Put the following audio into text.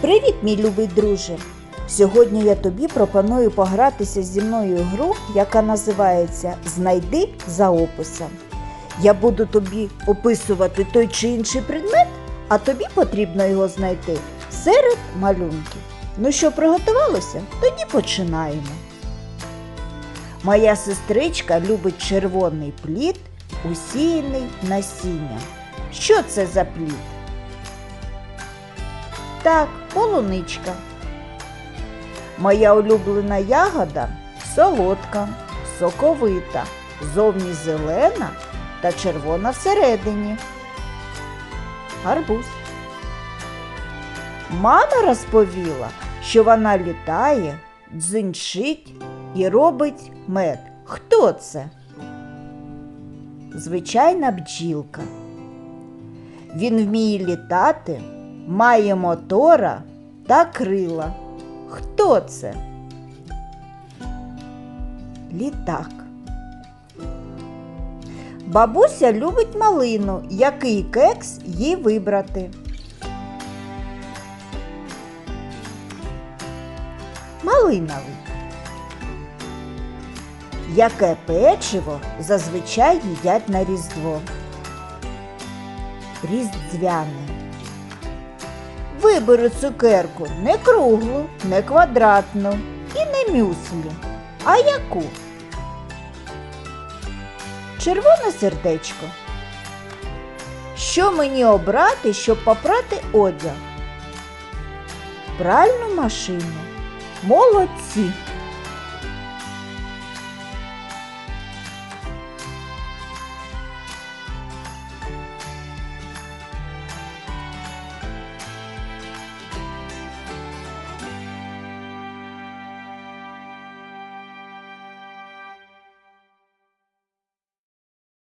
Привіт, мій любий друже! Сьогодні я тобі пропоную погратися зі мною гру, яка називається Знайди за описом. Я буду тобі описувати той чи інший предмет, а тобі потрібно його знайти серед малюнків. Ну що, приготувалося? Тоді починаємо. Моя сестричка любить червоний плід, усіяний насінням. Що це за плід? Так, полуничка. Моя улюблена ягода солодка, соковита, зовні зелена та червона всередині. Гарбуз. Мама розповіла, що вона літає, дзинчить і робить мед. Хто це? Звичайна бджілка. Він вміє літати, має мотора та крила. Хто це? Літак. Бабуся любить малину, який кекс їй вибрати. Малиновий. Яке печиво зазвичай їдять на Різдво? Різдвяне. Вибери цукерку не круглу, не квадратну і не мюслі. А яку? Червоне сердечко. Що мені обрати, щоб попрати одяг? Пральну машину. Молодці!